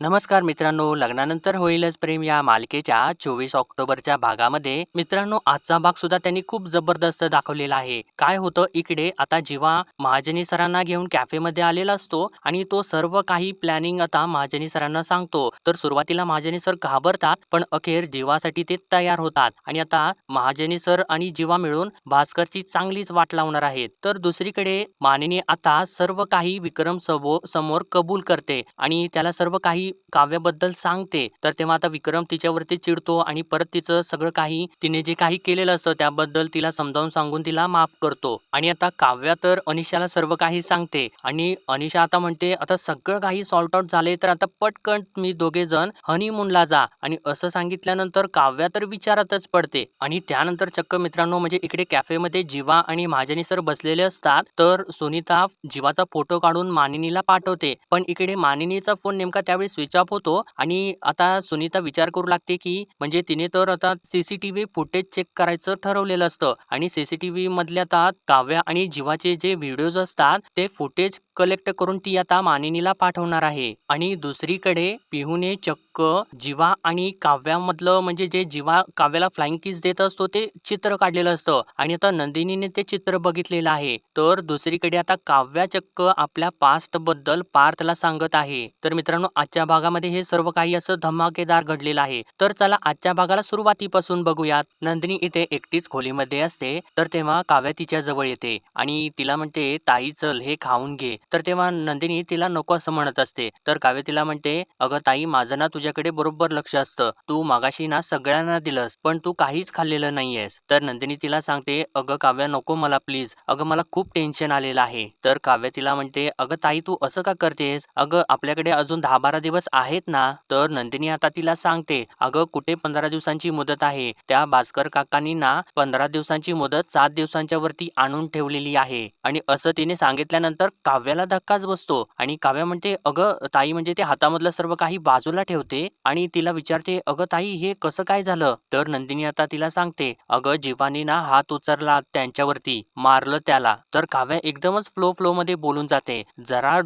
नमस्कार मित्रांनो लग्नानंतर होईलच प्रेम या मालिकेच्या चोवीस ऑक्टोबरच्या भागामध्ये. मित्रांनो आजचा भाग सुद्धा त्यांनी खूप जबरदस्त दाखवलेला आहे. काय होतं इकडे आता जेव्हा महाजनी सरांना घेऊन कॅफेमध्ये आलेला असतो आणि तो सर्व काही प्लॅनिंग आता महाजनी सरांना सांगतो तर सुरुवातीला महाजनी सर घाबरतात पण अखेर जीवासाठी ते तयार होतात. आणि आता महाजनी सर आणि जीवा मिळून भास्करची चांगलीच वाट लावणार आहेत. तर दुसरीकडे मानिनी आता सर्व काही विक्रम समोर कबूल करते आणि त्याला सर्व काही काव्याबद्दल सांगते तर तेव्हा आता विक्रम तिच्यावरती चिडतो आणि परत तिचं सगळं काही तिने जे काही केलेलं असतं त्याबद्दल तिला समजावून सांगून तिला माफ करतो. आणि आता काव्या तर अनिशाला सर्व काही सांगते आणि अनिशा आता म्हणते आता सगळं काही सॉल्ट आउट झाले तर आता पटकन मी दोघे जण हनीमूनला जा. आणि असं सांगितल्यानंतर काव्या तर विचारातच पडते. आणि त्यानंतर चक्क मित्रांनो म्हणजे इकडे कॅफेमध्ये जीवा आणि महाजनी सर बसलेले असतात तर सुनीता जीवाचा फोटो काढून मानिनीला पाठवते. पण इकडे मानिनीचा फोन नेमका त्यावेळी स्विच ऑफ होतो आणि आता सुनीता विचार करू लागते की म्हणजे तिने तर आता सीसीटीव्ही फुटेज चेक करायचं ठरवलेलं असतं आणि सीसीटीव्ही मधल्या आता काव्या आणि जीवाचे जे व्हिडिओज असतात ते फुटेज कलेक्ट करून ती आता मानिनीला पाठवणार आहे. आणि दुसरीकडे पिहूने चक्क जीवा आणि काव्यामधलं म्हणजे जे जीवा काव्याला फ्लाइंग किस देत असतो ते चित्र काढलेलं असतं. आणि आता नंदिनीने ते चित्र बघितलेलं आहे. तर दुसरीकडे आता काव्या चक्क आपल्या पास्टबद्दल पार्थला सांगत आहे. तर मित्रांनो आजच्या भागामध्ये हे सर्व काही असं धमाकेदार घडलेलं आहे. तर चला आजच्या भागाला सुरुवातीपासून बघूयात. नंदिनी इथे एकटीच खोलीमध्ये असते. तर तेव्हा काव्या तिच्या जवळ येते. आणि तिला म्हणते ताई चल हे खाऊन घे. तर तेव्हा नंदिनी तिला नको असं म्हणत असते. तर काव्य तिला म्हणते अगं ताई माझं ना तुझ्याकडे बरोबर लक्ष असतं. तू मागाशी ना सगळ्यांना दिलंस पण तू काहीच खाल्लेलं नाहीयेस. तर नंदिनी तिला सांगते अगं काव्या नको मला प्लीज अगं मला खूप टेन्शन आलेलं आहे. तर काव्य तिला म्हणते अगं ताई तू असं का करतेस? अगं आपल्याकडे अजून दहा बारा दिवस आहेत ना. तर नंदिनी आता तिला सांगते अगं कुठे पंधरा दिवसांची मुदत आहे? त्या भास्कर काकांनी ना पंधरा दिवसांची मुदत सात दिवसांच्या वरती आणून ठेवलेली आहे. आणि असं तिने सांगितल्यानंतर काव्याला धक्काच बसतो. आणि काव्या म्हणते अगं ताई म्हणजे ते हातामधलं सर्व काही बाजूला ठेवते आणि तिला विचारते अगं ताई हे कसं काय झालं? तर नंदिनी आता तिला सांगते अगं जीवानी ना हात उचलला त्यांच्यावरती मारलं त्याला. तर काव्या एकदमच फ्लो फ्लो मध्ये बोलून जाते. जरा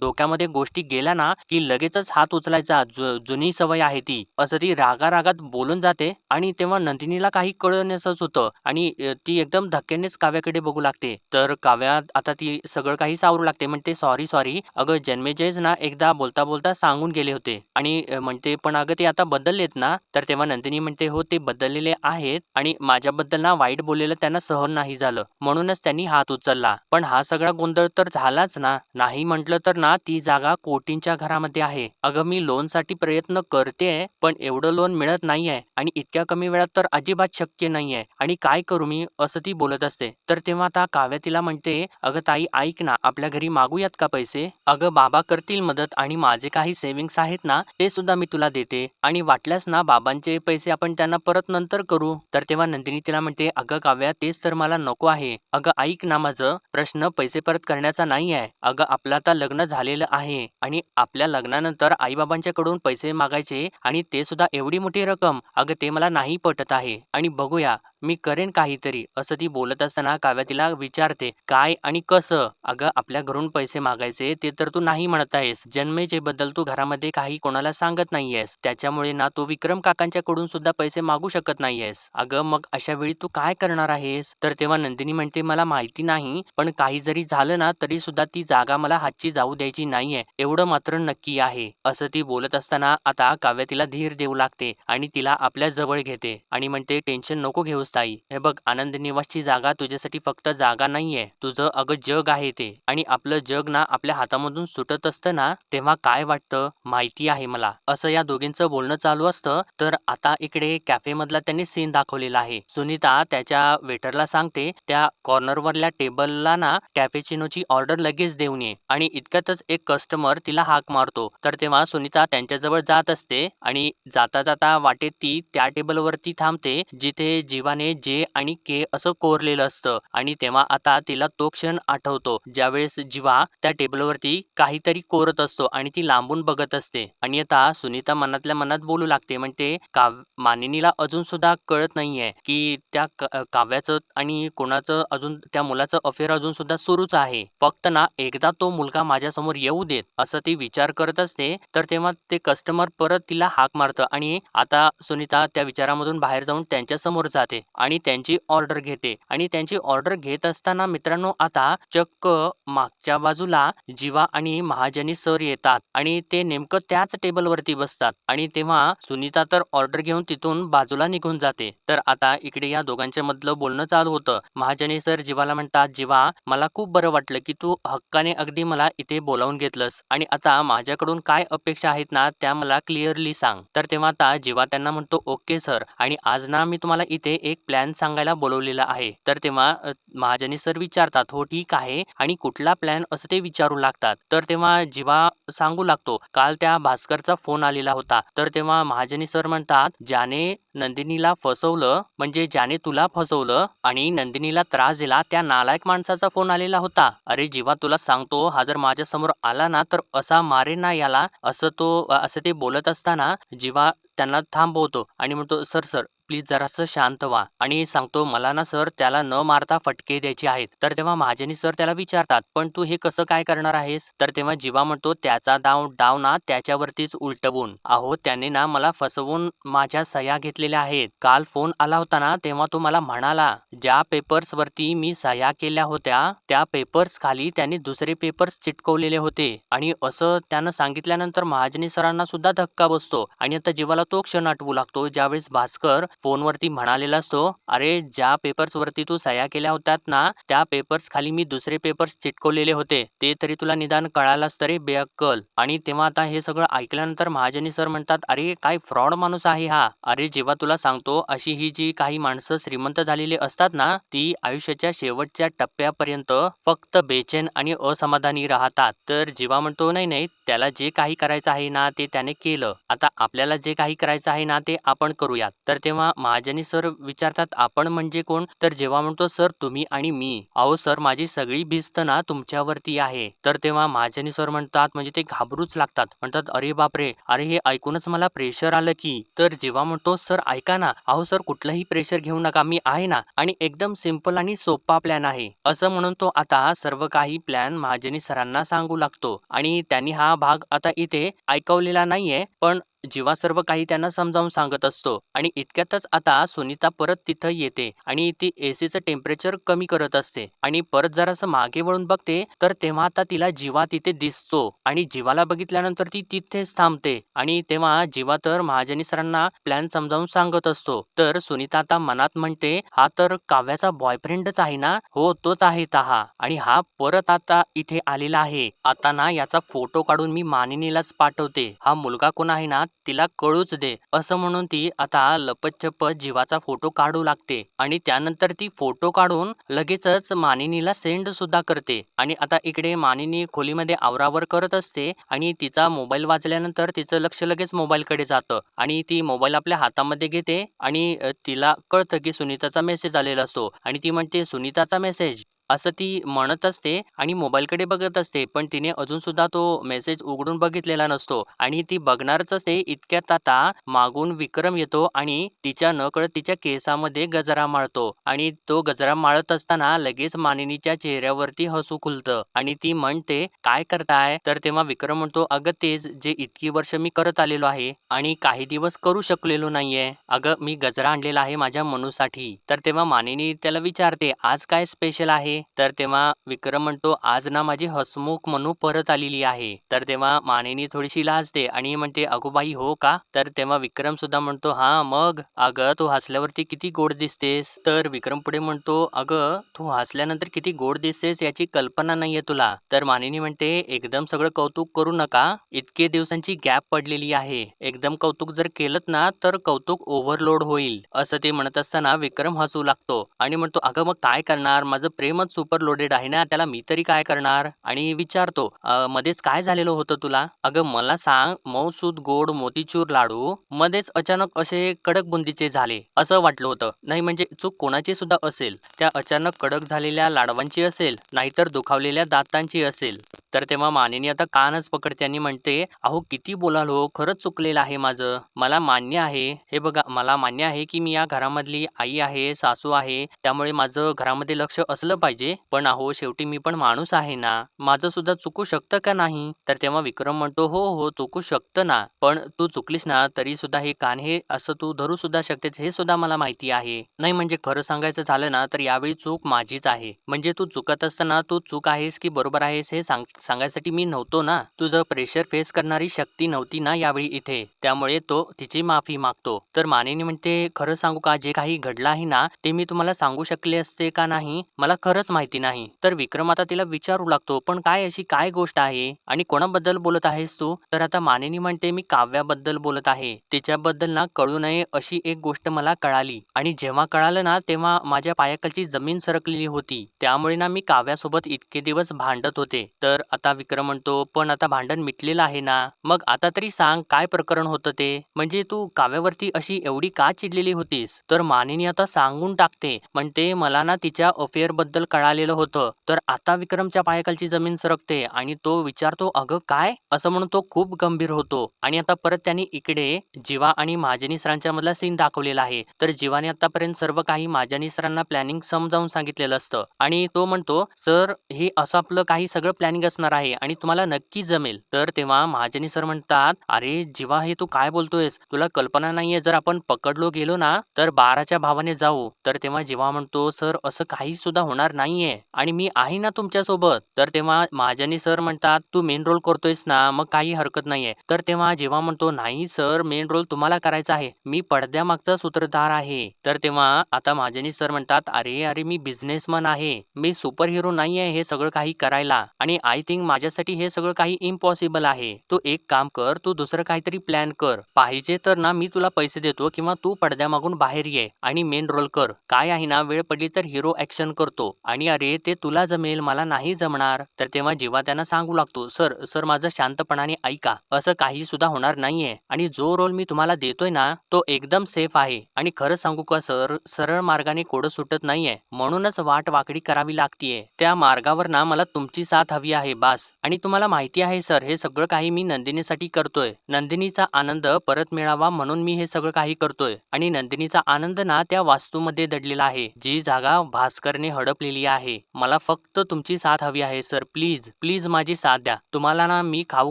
डोक्यामध्ये गोष्टी गेल्या ना की लगेचच हात उचलायचा जुनी सवय आहे ती. असं ती रागा रागात बोलून जाते आणि तेव्हा नंदिनीला काही कळण्यासच होतं आणि ती एकदम धक्क्यानेच काव्याकडे बघू लागते. तर काव्या आता ती सगळं काही सावरू लागते. म्हणजे म्हणते सॉरी सॉरी अगं जन्मेजयच ना एकदा बोलता बोलता सांगून गेले होते. आणि म्हणते पण अगं ते आता बदललेत ना. तर तेव्हा नंदिनी म्हणते हो ते बदललेले आहेत आणि माझ्याबद्दल ना वाईट बोललेलं त्यांना सहन नाही झालं. म्हणूनच त्यांनी हात उचलला. पण हा सगळा गोंधळ तर झालाच ना. नाही म्हटलं तर ना ती जागा कोटींच्या घरामध्ये आहे. अगं मी लोनसाठी प्रयत्न करते पण एवढं लोन मिळत नाहीये आणि इतक्या कमी वेळात तर अजिबात शक्य नाहीये. आणि काय करू मी? असं ती बोलत असते. तर तेव्हा आता काव्या तिला म्हणते अगं ताई ऐक ना. आपल्या घरी मागूयात का पैसे? अगं बाबा करतील मदत आणि माझे काही सेव्हिंग्स आहेत ना ते सुद्धा मी तुला देते. आणि वाटल्यास ना बाबांचे पैसे आपण त्यांना परत नंतर करू. तर तेव्हा नंदिनी तिला म्हणते अगं काव्या तेच तर मला नको आहे. अगं ऐक ना माझं. प्रश्न पैसे परत करण्याचा नाही आहे. अगं आपलं आता लग्न झालेलं आहे. आणि आपल्या लग्नानंतर आईबाबांच्याकडून पैसे मागायचे आणि ते सुद्धा एवढी मोठी रक्कम. अगं ते मला नाही पटत आहे. आणि बघूया. मी करेन काहीतरी असं ती बोलत असताना काव्या तिला विचारते काय आणि कसं? अगं आपल्या घरून पैसे मागायचे ते तर तू नाही म्हणत आहेस. जन्मेचे बद्दल तू घरामध्ये काही कोणाला सांगत नाहीयेस. त्याच्यामुळे ना तू विक्रम काकांच्याकडून सुद्धा पैसे मागू शकत नाहीयेस. अगं मग अशा वेळी तू काय करणार आहेस? तर तेव्हा नंदिनी म्हणते मला माहिती नाही पण काही जरी झालं ना तरी सुद्धा ती जागा मला हातची जाऊ द्यायची नाहीये. एवढं मात्र नक्की आहे. असं ती बोलत असताना आता काव्या तिला धीर देऊ लागते आणि तिला आपल्या जवळ घेते आणि म्हणते टेन्शन नको घेऊस ताई. हे बघ आनंद निवासची जागा तुझ्यासाठी फक्त जागा नाहीये. तुझं अगं जग आहे ते. आणि आपलं जग ना आपल्या हातामधून सुटत असतं ना तेव्हा काय वाटतं? माहिती आहे मला. असं या दोघींचं बोलणं चालू असतं तर आता इकडे कॅफे मधला त्यांनी सीन दाखवलेला आहे. सुनीता त्याच्या वेटरला सांगते त्या कॉर्नरवरल्या टेबलला ना कॅफेचिनोची ऑर्डर लगेच देऊन ये. आणि इतक्यातच एक कस्टमर तिला हाक मारतो. तर तेव्हा सुनीता त्यांच्याजवळ जात असते आणि जाता जाता वाटेत ती त्या टेबलवरती थांबते जिथे जीवा नावाने जे आणि के असं कोरलेलं असतं. आणि तेव्हा आता तिला तो क्षण आठवतो. ज्यावेळेस जीवा त्या टेबलवरती काहीतरी कोरत असतो आणि ती लांबून बघत असते. आणि आता सुनीता मनातल्या मनात बोलू लागते. म्हणते काव मानिनीला अजून सुद्धा कळत नाहीये की त्या काव्याचं आणि कोणाचं अजून त्या मुलाचं अफेअर अजून सुद्धा सुरूच आहे. फक्त ना एकदा तो मुलगा माझ्यासमोर येऊ देत असं ती विचार करत असते तर तेव्हा ते कस्टमर परत तिला हाक मारतं. आणि आता सुनीता त्या विचारामधून बाहेर जाऊन त्यांच्यासमोर जाते. आणि त्यांची ऑर्डर घेते. आणि त्यांची ऑर्डर घेत असताना मित्रांनो आता चक्क मागच्या बाजूला जीवा आणि महाजनी सर येतात. आणि ते नेमकं त्याच टेबलवरती बसतात. आणि तेव्हा सुनीता तर ऑर्डर घेऊन तिथून बाजूला निघून जाते. तर आता इकडे या दोघांच्या मधलं बोलणं चालू होतं. महाजनी सर जीवाला म्हणतात जीवा मला खूप बरं वाटलं की तू हक्काने अगदी मला इथे बोलावून घेतलंस. आणि आता माझ्याकडून काय अपेक्षा आहेत ना त्या मला क्लिअरली सांग. तर तेव्हा आता जीवा त्यांना म्हणतो ओके सर आणि आज ना मी तुम्हाला इथे एक प्लॅन सांगायला बोलवलेला आहे. तर तेव्हा महाजनी सर विचारतात हो ठीक आहे. आणि कुठला प्लॅन असं ते विचारू लागतात? तर तेव्हा जीवा सांगू लागतो काल त्या भास्करचा फोन आलेला होता. तर तेव्हा महाजनी सर म्हणतात ज्याने नंदिनीला फसवलं म्हणजे ज्याने तुला फसवलं आणि नंदिनीला त्रास दिला त्या नालायक माणसाचा फोन आलेला होता. अरे जीवा तुला सांगतो हा जर माझ्यासमोर आला ना तर असा मारे ना याला. असं तो असं ते बोलत असताना जीवा त्यांना थांबवतो आणि म्हणतो सर सर प्लीज जरासं शांत व्हा. आणि सांगतो मला ना सर त्याला न मारता फटके द्यायचे आहेत. तर तेव्हा महाजनी सर त्याला विचारतात पण तू हे कसं काय करणार आहेस? तर तेव्हा जीवा म्हणतो त्याचा डाव डाव ना त्याच्यावरतीच उलटवून. अहो त्याने ना मला फसवून माझ्या सह्या घेतलेल्या आहेत. काल फोन आला होता ना तेव्हा तो मला म्हणाला ज्या पेपर्स वरती मी सह्या केल्या होत्या त्या पेपर्स खाली त्याने दुसरे पेपर्स चिटकवलेले होते. आणि असं त्यानं सांगितल्यानंतर महाजनी सरांना सुद्धा धक्का बसतो. आणि आता जीवाला तो क्षण आठवू लागतो. ज्यावेळेस भास्कर फोनवरती म्हणालेला असतो अरे ज्या पेपर्सवरती तू सह्या केल्या होत्यात ना त्या पेपर्स खाली मी दुसरे पेपर्स चिटकवलेले होते. ते तरी तुला निदान कळालाच तरी बेअक्कल. आणि तेव्हा आता हे सगळं ऐकल्यानंतर महाजनी सर म्हणतात अरे काय फ्रॉड माणूस आहे हा. अरे जेव्हा तुला सांगतो अशी ही जी काही माणसं श्रीमंत झालेली असतात ना ती आयुष्याच्या शेवटच्या टप्प्यापर्यंत फक्त बेचैन आणि असमाधानी राहतात. तर जीवा म्हणतो नाही नाही त्याला जे काही करायचं आहे ना ते त्याने केलं. आता आपल्याला जे काही करायचं आहे ना ते आपण करूयात. तर तेव्हा महाजनी सर विचारतात आपण म्हणजे कोण? तर जेव्हा म्हणतो सर तुम्ही आणि मी. अहो सर माझी सगळी भिस्त ना तुमच्यावरती आहे. तर तेव्हा महाजनी सर म्हणतात म्हणजे ते घाबरूच लागतात. म्हणतात अरे बापरे! अरे हे ऐकूनच मला प्रेशर आलं की. तर जेव्हा म्हणतो सर ऐका ना. अहो सर कुठलंही प्रेशर घेऊ नका. मी आहे ना आणि एकदम सिंपल आणि सोपा प्लॅन आहे. असं म्हणून तो आता सर्व काही प्लॅन महाजनी सरांना सांगू लागतो. आणि त्यांनी हा भाग आता इथे ऐकवलेला नाहीये पण जेव्हा सर्व काही त्यांना समजावून सांगत असतो आणि इतक्यातच आता सुनीता परत तिथं येते आणि ती एसीचं टेम्परेचर कमी करत असते आणि परत जरासं मागे वळून बघते तर तेव्हा आता तिला जीवा तिथे दिसतो आणि जीवाला बघितल्यानंतर ती तिथेच थांबते आणि तेव्हा जीवा तर महाजनी सरांना प्लॅन समजावून सांगत असतो. तर सुनीता आता मनात म्हणते हा तर काव्याचा बॉयफ्रेंडच आहे ना? हो तोच आहे तहा. आणि हा परत आता इथे आलेला आहे. आता ना याचा फोटो काढून मी मानिनीलाच पाठवते. हा मुलगा कोण आहे ना तिला कळूच दे. असं म्हणून ती आता लपतछपत जीवाचा फोटो काढू लागते आणि त्यानंतर ती फोटो काढून लगेचच मानिनीला सेंड सुद्धा करते. आणि आता इकडे मानिनी खोलीमध्ये आवरावर करत असते आणि तिचा मोबाईल वाजल्यानंतर तिचं लक्ष लगेच मोबाईलकडे जातं आणि ती मोबाईल आपल्या हातामध्ये घेते आणि तिला कळतं की सुनीताचा मेसेज आलेला असतो. आणि ती म्हणते सुनीताचा मेसेज असं ती म्हणत असते आणि मोबाईलकडे बघत असते. पण तिने अजून सुद्धा तो मेसेज उघडून बघितलेला नसतो. आणि ती बघणारच असते. इतक्यात आता मागून विक्रम येतो आणि तिच्या नकळत तिच्या केसामध्ये गजरा माळतो. आणि तो गजरा माळत असताना लगेच मानिनीच्या चेहऱ्यावरती हसू खुलतं. आणि ती म्हणते काय करताय? तर तेव्हा विक्रम म्हणतो अगं तेच जे इतकी वर्ष मी करत आलेलो आहे आणि काही दिवस करू शकलेलो नाहीये. अगं मी गजरा आणलेला आहे माझ्या मनूसाठी. तर तेव्हा मानिनी त्याला विचारते आज काय स्पेशल आहे? तर तेव्हा विक्रम म्हणतो आज ना माझी हसमुख म्हणू परत आलेली आहे. तर तेव्हा मानेनी थोडीशी लाजते आणि म्हणते अगोबाई हो का? तर तेव्हा विक्रम सुद्धा म्हणतो हा मग? अगं तू हसल्यावरती किती गोड दिसतेस. तर विक्रम पुढे म्हणतो अगं तू हसल्यानंतर किती गोड दिसतेस याची कल्पना नाहीये तुला. तर मानेनी म्हणते एकदम सगळं कौतुक करू नका. इतके दिवसांची गॅप पडलेली आहे. एकदम कौतुक जर केलं ना तर कौतुक ओव्हरलोड होईल. असं ते म्हणत असताना विक्रम हसू लागतो आणि म्हणतो अगं मग काय करणार? माझं प्रेम एकदमच सुपर लोडेड आहे ना त्याला मी तरी काय करणार? आणि विचारतो मध्येच काय झालेलं होतं तुला? अगं मला सांग मऊसूद गोड मोतीचूर लाडू मध्येच अचानक असे कडक बुंदीचे झाले असं वाटलं होतं. नाही म्हणजे चूक कोणाची सुद्धा असेल. त्या अचानक कडक झालेल्या लाडवांची असेल नाहीतर दुखावलेल्या दातांची असेल. तर तेव्हा मानेनी आता कानच पकडते? आणि म्हणते अहो किती बोलालो हो? खरंच चुकलेलं आहे माझं. मला मान्य आहे. हे बघा मला मान्य आहे की मी या घरामधली आई आहे सासू आहे. त्यामुळे माझं घरामध्ये लक्ष असलं पाहिजे. पण अहो शेवटी मी पण माणूस आहे ना. माझं सुद्धा चुकू शकतं का नाही? तर तेव्हा विक्रम म्हणतो हो हो चुकू शकतं ना. पण तू चुकलीस ना तरी सुद्धा हे कान हे असं तू धरू सुद्धा शकतेस हे सुद्धा मला माहिती आहे. नाही म्हणजे खरं सांगायचं झालं ना तर यावेळी चूक माझीच आहे. म्हणजे तू चुकत असताना तू चूक आहेस की बरोबर आहेस हे सांग सांगायसाठी मी नव्हतो ना. तुझं प्रेशर फेस करणारी शक्ती नव्हती ना यावेळी इथे. त्यामुळे तो तिची माफी मागतो. तर मानेनी म्हणते खरं सांगू का? जे काही घडलं आहे ना ते मी तुम्हाला सांगू शकले असते का नाही? मला खरंच माहिती नाही. तर विक्रम आता तिला विचारू लागतो पण काय अशी काय गोष्ट आहे? आणि कोणाबद्दल बोलत आहेस तू? तर आता मानेनी म्हणते मी काव्याबद्दल बोलत आहे. तिच्याबद्दल ना कळू नये अशी एक गोष्ट मला कळाली. आणि जेव्हा कळालं ना तेव्हा माझ्या पायाखालची जमीन सरकलेली होती. त्यामुळे ना मी काव्यासोबत इतके दिवस भांडत होते. तर आता विक्रम म्हणतो पण आता भांडण मिटलेलं आहे ना. मग आता तरी सांग काय प्रकरण होतं ते? म्हणजे तू काव्यावरती अशी एवढी का चिडलेली होतीस? तर मानिनी आता सांगून टाकते. म्हणते मला ना तिच्या अफेअरबद्दल कळालेलं होतं. तर आता विक्रमच्या पायाखालची जमीन सरकते आणि तो विचारतो अगं काय? असं म्हणून तो खूप गंभीर होतो. आणि आता परत त्यांनी इकडे जीवा आणि महाजनी सरांच्या मधला सीन दाखवलेला आहे. तर जीवाने आतापर्यंत सर्व काही महाजनी सरांना प्लॅनिंग समजावून सांगितलेलं असतं. आणि तो म्हणतो सर हे असं आपलं काही सगळं प्लॅनिंग असणार आहे आणि तुम्हाला नक्की जमेल. तर तेव्हा महाजनी सर म्हणतात अरे जीवा हे तू काय बोलतोयस? तुला कल्पना नाहीये जर आपण पकडलो गेलो ना तर बाराच्या भावाने जाऊ. तर तेव्हा जीवा म्हणतो सर असं काही सुद्धा होणार नाहीये आणि मी आहे ना तुमच्यासोबत तर तेव्हा महाजनी सर म्हणतात तू मेन रोल करतोयस ना मग काही हरकत नाहीये. तर तेव्हा जेव्हा म्हणतो नाही सर मेन रोल तुम्हाला करायचा आहे. मी पडद्यामागचा सूत्रधार आहे. तर तेव्हा आता महाजनी सर म्हणतात अरे अरे मी बिझनेसमन आहे. मी सुपर हिरो नाहीये हे सगळं काही करायला आणि आय थिंक माझ्यासाठी हे सगळं काही इम्पॉसिबल आहे. तू एक काम कर तू दुसरं काहीतरी प्लॅन कर. पाहिजे तर ना मी तुला पैसे देतो किंवा तू पडद्यामागून बाहेर ये आणि मेन रोल कर. काय आहे ना वेळ पडली तर हिरो ऍक्शन करतो. आणि अरे ते तुला जमेल मला नाही जमणार. तर तेव्हा जेव्हा त्यांना सांगू लागतो सर सर माझं शांतपणाने ऐका. असं काही सुद्धा होणार नाहीये. आणि जो रोल मी तुम्हाला देतोय ना तो एकदम सेफ आहे. आणि खरं सांगू का सर? सरळ मार्गाने कोडं सुटत नाहीये. म्हणूनच वाट वाकडी करावी लागतीये. त्या मार्गावर ना मला तुमची साथ हवी आहे. बास. आणि तुम्हाला माहिती आहे सर हे सगळं काही मी नंदिनीसाठी करतोय. नंदिनीचा आनंद परत मिळावा म्हणून मी हे सगळं काही करतोय. आणि नंदिनीचा आनंद ना त्या वास्तूमध्ये दडलेला आहे. जी जागा भास्करने हडपलेली आहे. मला फक्त तुमची साथ हवी आहे सर. प्लीज प्लीज माझी साथ द्या. तुम्हाला ना मी खाऊ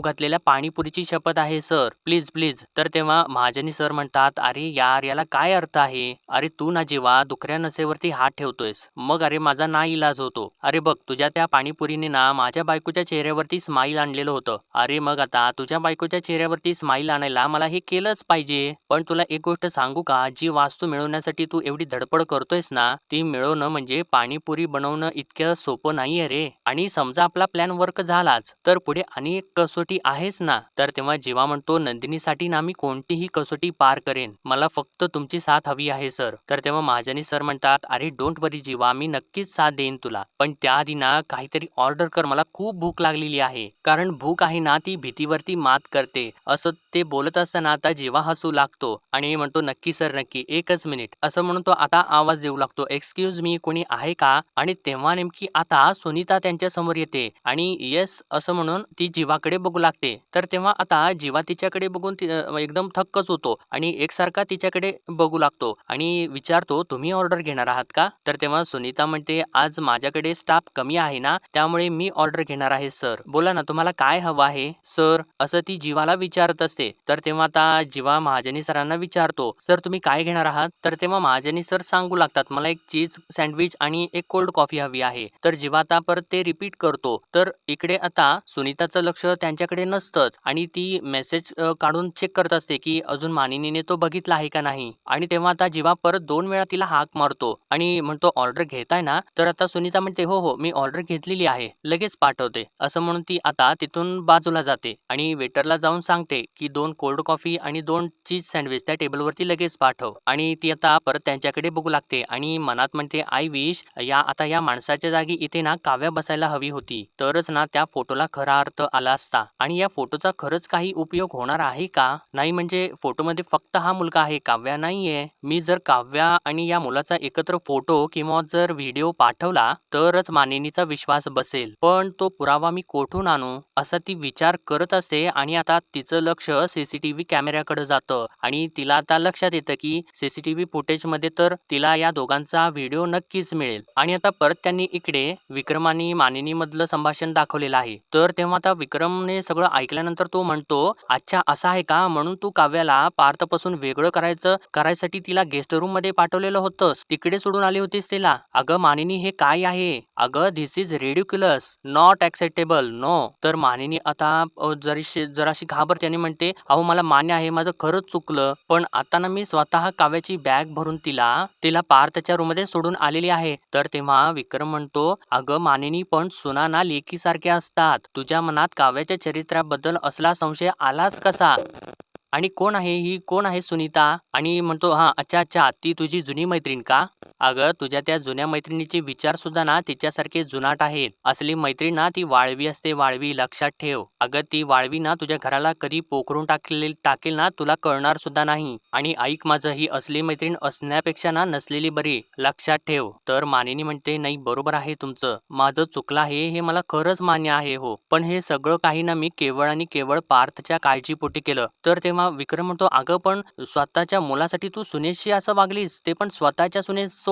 घातलेल्या पाणीपुरीची शपथ आहे सर. Please please. तर तेव्हा महाजनी सर म्हणतात अरे यार याला काय अर्थ आहे? अरे तू ना जेव्हा दुखऱ्या नसेवरती हात ठेवतोयस. मग अरे माझा ना इलाज होतो. अरे बघ तुझ्या त्या पाणीपुरीने ना माझ्या बायको बायकोच्या चेहऱ्यावरती स्माईल आणलेलं होतं. अरे मग आता तुझ्या बायकोच्या चेहऱ्यावरती स्माईल आणायला मला हे केलंच पाहिजे. पण तुला एक गोष्ट सांगू का? जी वास्तू मिळवण्यासाठी तू एवढी धडपड करतोयस ना ती मिळवणं म्हणजे पाणीपुरी बनवणं इतकं सोपं नाहीये रे. आणि समजा आपला प्लॅन वर्क झालाच तर पुढे आणि एक कसोटी आहेच ना. तर तेव्हा जेव्हा म्हणतो नंदिनीसाठी ना मी कोणतीही कसोटी पार करेन मला फक्त तुमची साथ हवी आहे सर. तर तेव्हा महाजनी सर म्हणतात अरे डोंट वरी जीवा मी नक्कीच साथ देईन तुला. पण त्याआधी ना काहीतरी ऑर्डर कर मला खूप भूक लागलेली आहे. कारण भूक आहे ना ती भीतीवरती मात करते. असं ते बोलत असताना आता जीवा हसू लागतो. आणि म्हणतो नक्की सर नक्की एकच मिनिट. असं म्हणून तो आता आवाज देऊ लागतो. एक्सक्यूज मी कोणी आहे का? आणि तेव्हा नेमकी आता सुनीता त्यांच्यासमोर येते. आणि येस असं म्हणून ती जीवाकडे बघू लागते. तर तेव्हा आता जीवा तिच्याकडे बघून ती- एकदम थक्कच होतो. आणि एकसारखा तिच्याकडे बघू लागतो. आणि विचारतो तुम्ही ऑर्डर घेणार आहात का? तर तेव्हा सुनीता म्हणते आज माझ्याकडे स्टाफ कमी आहे ना त्यामुळे मी ऑर्डर घेणार आहे सर. बोला ना तुम्हाला काय हवं आहे? सर असं ती जीवाला विचारत असते. तर तेव्हा आता जीवा महाजनी सरांना विचारतो सर तुम्ही काय घेणार आहात? तर तेव्हा महाजनी सर सांगू लागतात मला एक चीज सँडविच आणि एक कोल्ड कॉफी हवी आहे. तर जीवा आता परत ते रिपीट करतो. तर इकडे आता सुनीताचं लक्ष त्यांच्याकडे नसतंच आणि ती मेसेज काढून चेक करत असते की अजून मानिनीने तो बघितला आहे का नाही. आणि तेव्हा आता जीवा परत दोन वेळा तिला हाक मारतो आणि म्हणतो ऑर्डर घेताय ना? तर आता सुनीता म्हणते हो हो मी ऑर्डर घेतलेली आहे. लगेच पाठवते. असं म्हणून ती आता तिथून बाजूला जाते आणि वेटरला जाऊन सांगते की दोन कोल्ड कॉफी आणि दोन चीज सँडविच त्या टेबलवरती लगेच पाठव. आणि ती आता परत त्यांच्याकडे बघू लागते आणि मनात म्हणते आय विश या आता या माणसाच्या जागी इथे ना काव्या बसायला हवी होती. तरच ना त्या फोटोला खरा अर्थ आला असता. आणि या फोटोचा खरंच काही उपयोग होणार आहे का? नाही म्हणजे फोटोमध्ये फक्त हा मुलगा आहे काव्या नाहीये. मी जर काव्या आणि या मुलाचा एकत्र फोटो किंवा जर व्हिडिओ पाठवला तरच मानिनीचा विश्वास बसेल. पण तो पुरा पुरावा मी कोठून आणू? असा ती विचार करत असते आणि आता तिचं लक्ष सीसीटीव्ही कॅमेऱ्याकडे जातं. आणि तिला आता लक्षात येतं की सीसीटीव्ही फुटेजमध्ये तर तिला या दोघांचा व्हिडिओ नक्कीच मिळेल. आणि आता परत त्यांनी इकडे विक्रम आणि मानिनी मधलं संभाषण दाखवलेलं आहे. तर तेव्हा आता विक्रमने सगळं ऐकल्यानंतर तो म्हणतो अच्छा असा आहे का? म्हणून तू काव्याला पार्थपासून वेगळं करायचं करायसाठी तिला गेस्ट रूममध्ये पाठवलेलं होतंस. तिकडे सोडून आली होतीस तिला. अगं मानिनी हे काय आहे? अगं this is ridiculous not acceptable no तर मानेनी आता जरीशी जराशी घाबरते आणि म्हणते अहो मला मान्य आहे माझं खरंच चुकलं पण आता ना मी स्वतः काव्याची बॅग भरून तिला तिला पार्थच्या रूममध्ये सोडून आलेली आहे. तर तेव्हा विक्रम म्हणतो अगं मानिनी पण सुना ना लेकीसारख्या असतात. तुझ्या मनात काव्याच्या चरित्राबद्दल असला संशय आलाच कसा? आणि कोण आहे ही? कोण आहे सुनीता? आणि म्हणतो हा अच्छा अच्छा ती तुझी जुनी मैत्रीण का? अगं तुझ्या त्या जुन्या मैत्रिणीचे विचार सुद्धा ना तिच्यासारखे जुनाट आहेत. असली मैत्रीण ना ती वाळवी असते वाळवी लक्षात ठेव. अगं ती वाळवी ना तुझ्या घराला कधी पोखरून टाकले टाकेल ना तुला कळणार सुद्धा नाही. आणि ऐक माझं ही असली मैत्रीण असण्यापेक्षा ना नसलेली बरी लक्षात ठेव. तर मानिनी म्हणते नाही बरोबर आहे तुमचं. माझं चुकलं आहे हे मला खरंच मान्य आहे हो. पण हे सगळं काही ना मी केवळ आणि केवळ पार्थच्या काळजीपोटी केलं. तर तेव्हा विक्रम म्हणतो अगं पण स्वतःच्या मुलासाठी तू सुनेशी असं वागलीस? ते पण स्वतःच्या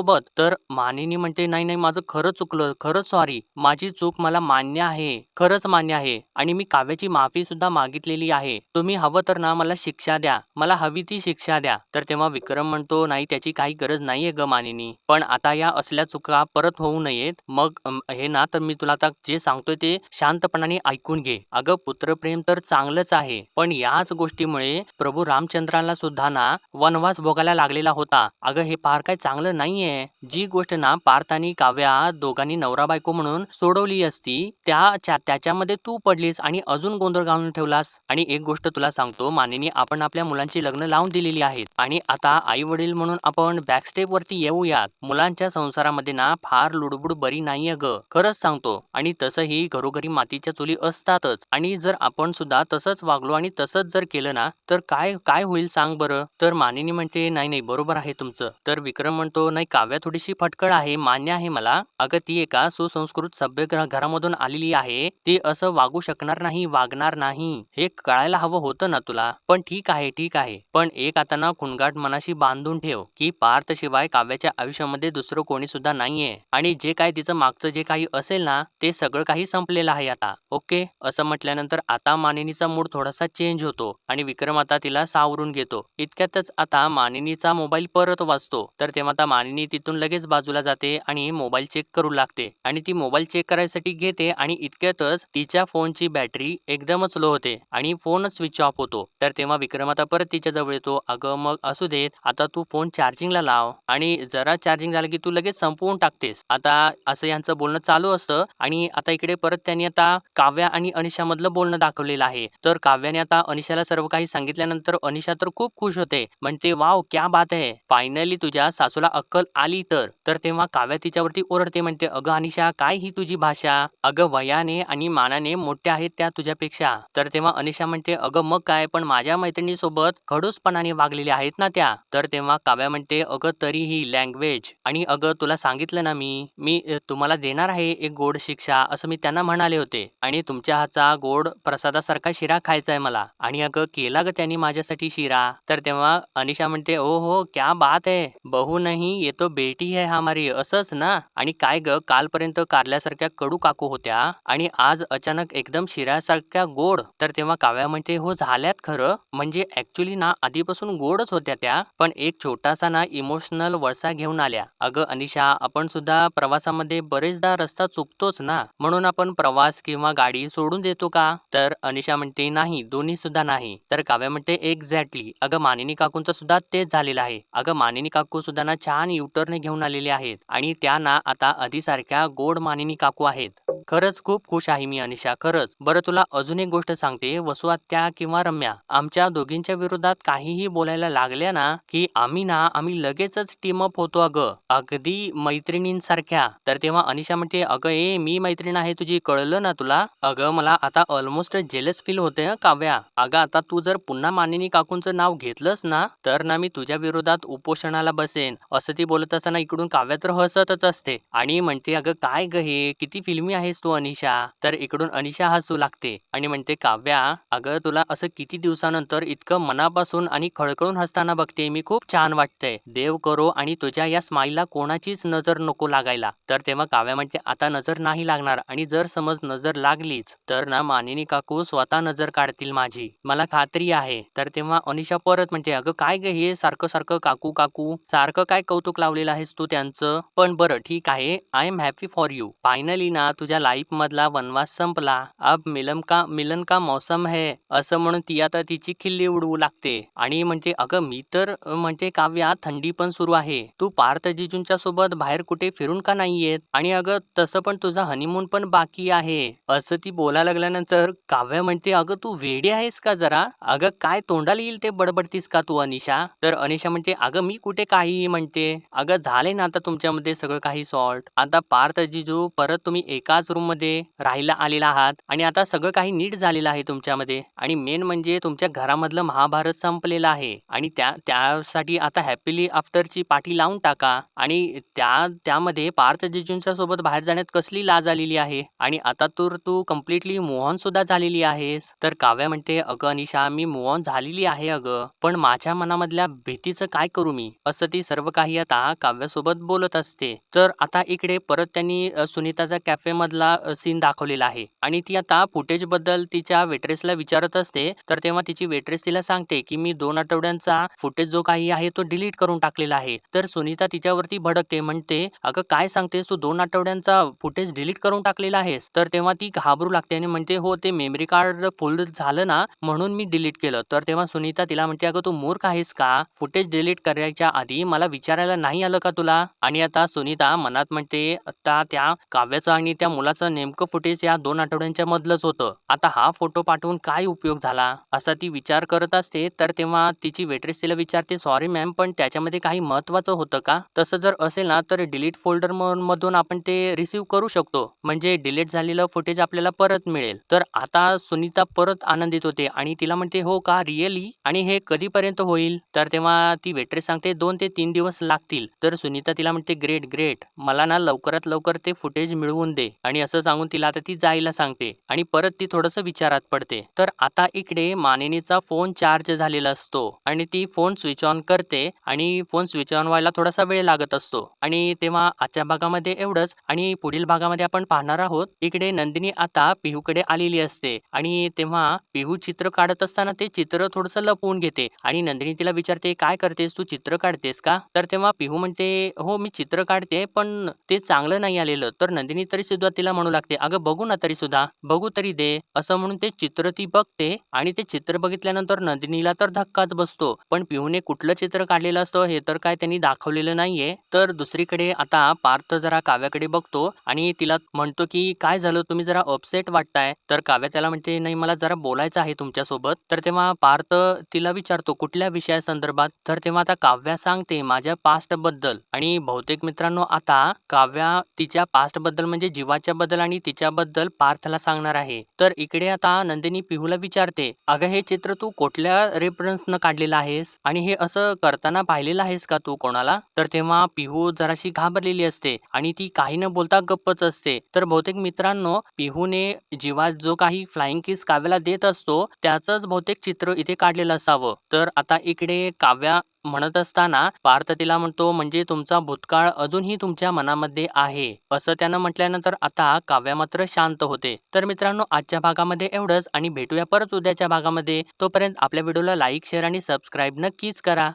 सोबत. तर मानिनी म्हणते नाही नाही माझं खरं चुकलं खरंच सॉरी माझी चूक मला मान्य आहे खरंच मान्य आहे. आणि मी काव्याची माफी सुद्धा मागितलेली आहे. तुम्ही हवं तर ना मला शिक्षा द्या. मला हवी ती शिक्षा द्या. तर तेव्हा विक्रम म्हणतो नाही त्याची काही गरज नाहीये ग मानिनी. पण आता या असल्या चुका परत होऊ नयेत. मग हे ना तर मी तुला आता जे सांगतोय ते शांतपणाने ऐकून घे. अगं पुत्रप्रेम तर चांगलंच आहे. पण याच गोष्टीमुळे प्रभू रामचंद्राला सुद्धा ना वनवास भोगायला लागलेला होता. अगं हे फार काय चांगलं नाहीये. जी गोष्ट ना पार्थ आणि काव्या दोघांनी नवरा बायको म्हणून सोडवली असती त्या त्याच्यामध्ये तू पडलीस आणि अजून गोंधळ घालून ठेवलास. आणि एक गोष्ट तुला सांगतो मानिनी आपण आपल्या मुलांची लग्न लावून दिलेली आहेत. आणि आता आई वडील म्हणून आपण बॅकस्टेप वरती येऊयात. मुलांच्या संसारामध्ये ना फार लुडबुड बरी नाहीये ग. खरंच सांगतो. आणि तसंही घरोघरी मातीच्या चुली असतातच. आणि जर आपण सुद्धा तसंच वागलो आणि तसंच जर केलं ना तर काय काय होईल सांग बरं. तर मानिनी म्हणते नाही नाही बरोबर आहे तुमचं. तर विक्रम म्हणतो नाही काव्या थोडीशी फटकळ आहे मान्य आहे मला. अगं ती एका सुसंस्कृत सभ्य घरामधून आलेली आहे. ती असं वागू शकणार नाही वागणार नाही. हे कळायला हवं होतं ना तुला? पण ठीक आहे ठीक आहे. पण एक आता ना खुणगाट मनाशी बांधून ठेव की पार्थ शिवाय काव्याच्या आयुष्यामध्ये दुसरं कोणी सुद्धा नाहीये. आणि जे काय तिचं मागचं जे काही असेल ना ते सगळं काही संपलेलं आहे आता. ओके? असं म्हटल्यानंतर आता मानिनीचा मूड थोडासा चेंज होतो आणि विक्रम आता तिला सावरून घेतो. इतक्यातच आता मानिनीचा मोबाईल परत वाजतो. तर तेव्हा आता मानिनी तिथून लगेच बाजूला जाते आणि मोबाईल चेक करू लागते. आणि ती मोबाईल चेक करायसाठी घेते आणि इतक्यातच तिच्या फोनची बॅटरी एकदमच लो होते आणि फोनच स्विच ऑफ होतो. तर तेव्हा विक्रम आता परत तिच्या जवळ येतो. अगं मग असू देत आता तू फोन चार्जिंगला लाव आणि जरा चार्जिंग झालं की तू लगेच संपवून टाकतेस. आता असं यांचं बोलणं चालू असतं आणि आता इकडे परत त्यांनी आता काव्या आणि अनिशा मधलं बोलणं दाखवलेलं आहे. तर काव्याने आता अनिशाला सर्व काही सांगितल्यानंतर अनिशा तर खूप खुश होते. म्हणते वाव क्या बात आहे. फायनली तुझ्या सासूला अक्कल आली तर? तर तेव्हा काव्या तिच्यावरती ओरडते म्हणते अगं अनिशा काय ही तुझी भाषा? अगं वयाने आणि मानाने मोठ्या आहेत त्या तुझ्यापेक्षा. तर तेव्हा अनिशा म्हणते अगं मग काय पण माझ्या मैत्रिणीसोबत खडूसपणाने वागलेल्या आहेत ना त्या. तर तेव्हा काव्या म्हणते अगं तरीही लँग्वेज आणि अगं तुला सांगितलं ना मी मी तुम्हाला देणार आहे एक गोड शिक्षा असं मी त्यांना म्हणाले होते. आणि तुमच्या हातचा गोड प्रसादासारखा शिरा खायचा आहे मला. आणि अगं केला ग त्यांनी माझ्यासाठी शिरा. तर तेव्हा अनिशा म्हणते ओ हो क्या बात आहे बहु नाही येतो तो बेटी है हमारी असंच ना? आणि काय ग कालपर्यंत कारल्यासारख्या कडू काकू होत्या आणि आज अचानक एकदम शिऱ्यासारख्या गोड तर तेव्हा काव्या म्हणते हो झाल्यात खरं. म्हणजे ऍक्च्युली ना आधीपासून गोडच होत्या त्या पण एक छोटासा ना इमोशनल वळसा घेऊन आल्या. अगं अनिशा आपण सुद्धा प्रवासामध्ये बरेचदा रस्ता चुकतोच ना? म्हणून आपण प्रवास किंवा गाडी सोडून देतो का? तर अनिशा म्हणते नाही दोन्ही सुद्धा नाही. तर काव्या म्हणते एक्झॅक्टली. अगं मानिनी काकूंचं सुद्धा तेच झालेलं आहे. अगं मानिनी काकू सुद्धा ना छान युटर्न घेऊन आलेले आहेत आणि त्या ना आता आधीसारख्या गोड मानिनी काकू आहेत. खरंच खूप खुश आहे मी अनिशा. खरंच. बरं तुला अजून एक गोष्ट सांगते. वसुआत्या किंवा रम्या आमच्या दोघींच्या विरोधात काहीही बोलायला लागल्या ना की आम्ही ना आम्ही लगेचच टीम अप होतो अगं. अगदी मैत्रिणींसारख्या. तर तेव्हा अनिशा म्हणते अगं ए मी मैत्रीण आहे तुझी कळलं ना तुला? अगं मला आता ऑलमोस्ट जेलस फील होते काव्या. अगं आता तू जर पुन्हा मानिनी काकूंचं नाव घेतलंस ना तर ना मी तुझ्या विरोधात उपोषणाला बसेन असं ती बोलत असताना इकडून काव्या तर हसतच असते. आणि म्हणते अगं काय ग हे? किती फिल्मी आहेस तू अनिशा? तर इकडून अनिशा हसू लागते. आणि म्हणते काव्या अगं तुला असं किती दिवसानंतर इतकं मनापासून आणि खळखळून हसताना बघते मी खूप छान वाटतंय. देव करो आणि तुझ्या या स्माईलला कोणाचीच नजर नको लागायला. तर तेव्हा काव्या म्हणते आता नजर नाही लागणार आणि जर समज नजर लागलीच तर ना मानिनी काकू स्वतः नजर काढतील माझी. मला खात्री आहे. तर तेव्हा अनिशा परत म्हणते अगं काय ग हे? सारखं सारखं काकू काकू सारखं काय कौतुक लावलेलं आहेस तू त्यांचं. पण बरं ठीक आहे. I am happy for you finally ना तुझ्या लाईफ मधला वनवास संपला. अब मिलन का मिलन का मौसम है. असं म्हणून ती आता तिची खिल्ली उडवू लागते. आणि म्हणजे अगं मी तर म्हणजे काव्या थंडी पण सुरू आहे. तू पार्थ जिजूंच्या सोबत बाहेर कुठे फिरून का नाही येत आणि अगं तसं पण तुझा हनीमून पण बाकी आहे. असं ती बोलायला लागल्यानंतर काव्या म्हणते अगं तू वेडी आहेस का जरा? अगं काय तोंडाला येईल ते बडबडतीस का तू अनिशा? तर अनिशा म्हणते अगं मी कुठे काही म्हणते. अगं झाले ना आता तुमच्यामध्ये सगळं काही सॉल्ट. आता पार्थ जिजू परत तुम्ही एकाच रूममध्ये राहायला आलेला आहात आणि आता सगळं काही नीट झालेलं आहे तुमच्यामध्ये आणि मेन म्हणजे तुमच्या घरामधलं महाभारत संपलेलं आहे आणि त्या त्यासाठी आता हॅपीली आफ्टरची पाठी लावून टाका आणि त्या त्यामध्ये पार्थ जिजूंच्या सोबत बाहेर जाण्यात कसली लाज आलेली आहे? आणि आता तर तू कम्प्लिटली मोहन सुद्धा झालेली आहेस. तर काव्या म्हणते अगं अनिशा मी मोहन झालेली आहे अगं पण माझ्या मनामधल्या भीतीचं काय करू मी? असं ती सर्व काही आता काव्यासोबत बोलत असते. तर आता इकडे परत त्यांनी सुनीताचा कॅफे मधला सीन दाखवलेला आहे. आणि ती आता फुटेजबद्दल तिच्या वेट्रेसला विचारत असते. तर तेव्हा तिची वेट्रेस तिला सांगते की मी दोन आठवड्यांचा फुटेज जो काही आहे तो डिलीट करून टाकलेला आहे. तर सुनीता तिच्यावरती भडकते. म्हणते अगं काय सांगतेस? तू दोन आठवड्यांचा फुटेज डिलीट करून टाकलेला आहेस. तर तेव्हा ती घाबरू लागते आणि म्हणते हो ते मेमरी कार्ड फुल झालं ना म्हणून मी डिलीट केलं. तर तेव्हा सुनीता तिला म्हणते अगं तू मूर्ख आहेस का? फुटेज डिलीट करायच्या आधी मला विचारायला नाही नाही आलं का तुला? आणि आता सुनीता मनात म्हणते आता त्या काव्याचं आणि त्या मुलाचं नेमकं फुटेज या दोन आठवड्यांच्या मधलंच होतं. आता हा फोटो पाठवून काय उपयोग झाला? असा ती विचार करत असते तर तेव्हा तिची वेट्रेस तिला विचारते सॉरी मॅम पण त्याच्यामध्ये काही महत्वाचं होतं का? तसं जर असेल ना तर डिलीट फोल्डर मधून आपण ते रिसीव्ह करू शकतो. म्हणजे डिलीट झालेलं फुटेज आपल्याला परत मिळेल. तर आता सुनीता परत आनंदित होते आणि तिला म्हणते हो का? रिअली आणि हे कधीपर्यंत होईल? तर तेव्हा ती वेट्रेस सांगते दोन ते तीन दिवस लागतील. तर सुनीता तिला म्हणते ग्रेट ग्रेट. मला ना लवकरात लवकर ते फुटेज मिळवून दे. आणि असं सांगून तिला आता ती जायला सांगते. आणि परत ती थोडस विचारात पडते. तर आता इकडे मानिनीचा फोन चार्ज झालेला असतो. आणि ती फोन स्विच ऑन करते. आणि फोन स्विच ऑन व्हायला थोडासा वेळ लागत असतो. आणि तेव्हा आजच्या भागामध्ये एवढंच. आणि पुढील भागामध्ये आपण पाहणार आहोत इकडे नंदिनी आता पिहूकडे आलेली असते. आणि तेव्हा पिहू चित्र काढत असताना ते चित्र थोडस लपवून घेते. आणि नंदिनी तिला विचारते काय करतेस? तू चित्र काढतेस का? तर तेव्हा पिहू म्हणते हो मी चित्र काढते पण ते चांगलं नाही आलेलं. तर नंदिनी तरी सुद्धा तिला म्हणू लागते अगं बघू ना तरी सुद्धा बघू तरी दे. असं म्हणून ते चित्र ती बघते आणि ते चित्र बघितल्यानंतर नंदिनीला तर धक्काच बसतो. पण पिहूने कुठलं चित्र काढलेलं असतं हे तर काय त्यांनी दाखवलेलं नाहीये. तर दुसरीकडे आता पार्थ जरा काव्याकडे बघतो आणि तिला म्हणतो की काय झालं? तुम्ही जरा अपसेट वाटताय. तर काव्या त्याला म्हणते नाही मला जरा बोलायचं आहे तुमच्यासोबत. तर तेव्हा पार्थ तिला विचारतो कुठल्या विषयासंदर्भात? तर तेव्हा आता काव्या सांगते माझ्या पास्ट बद्दल. आणि बहुतेक मित्रांनो आता काव्या तिच्या पास्टबद्दल म्हणजे जीवाच्या बद्दल आणि तिच्याबद्दल पार्थला सांगणार आहे. तर इकडे आता नंदिनी पिहूला विचारते अगं हे चित्र तू कुठल्या रेफरन्स न काढलेलं आहेस? आणि हे असं करताना पाहिलेलं आहेस का तू कोणाला? तर तेव्हा पिहू जराशी घाबरलेली असते आणि ती काही न बोलता गप्पच असते. तर बहुतेक मित्रांनो पिहूने जीवा जो काही फ्लाइंग किस काव्याला देत असतो त्याचंच बहुतेक चित्र इथे काढलेलं असावं. तर आता इकडे काव्या म्हणत असताना पार्थ तिला म्हणतो म्हणजे तुमचा भूतकाळ अजूनही तुमच्या मनामध्ये आहे. असं त्यानं म्हटल्यानंतर आता काव्या मात्र शांत होते. तर मित्रांनो आजच्या भागामध्ये एवढंच आणि भेटूया परत उद्याच्या भागामध्ये. तोपर्यंत आपल्या व्हिडिओला लाईक शेअर आणि सबस्क्राईब नक्कीच करा.